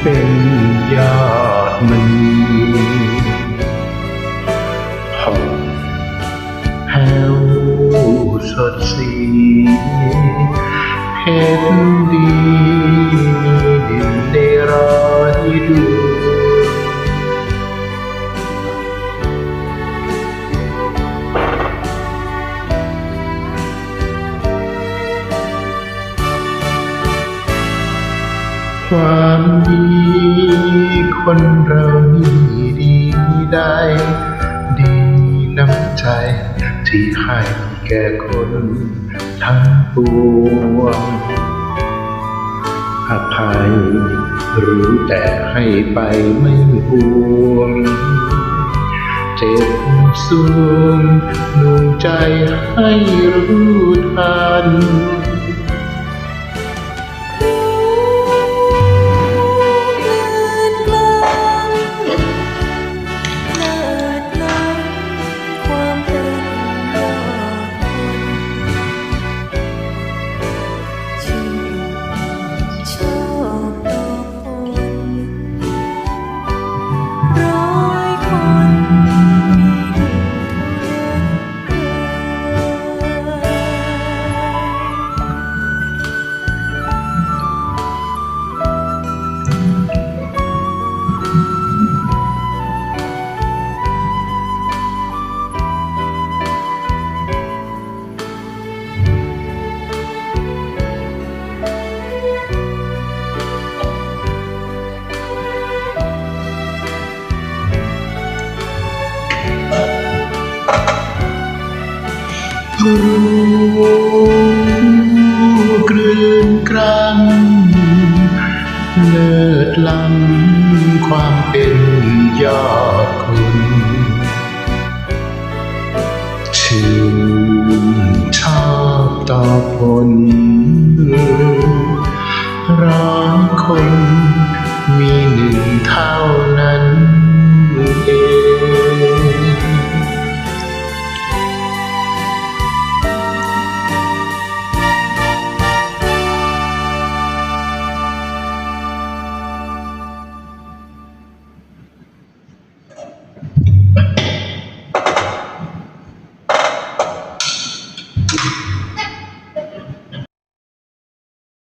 เป็นยอดมณีหอมแห้วสดสีเพชรดี ความดี คนเรานี่ดีได้ ดีน้ำใจ ที่ให้แก่คนทั้งปวงอภัยรู้แต่ให้ไปไม่ห่วงเจ็บสวงหน่งใจให้รู้ทัน รู้กลืนกรังเลิศล้ำความเป็นยอดคุณชื่นชอบต่อผลร้อยคนมีหนึ่งท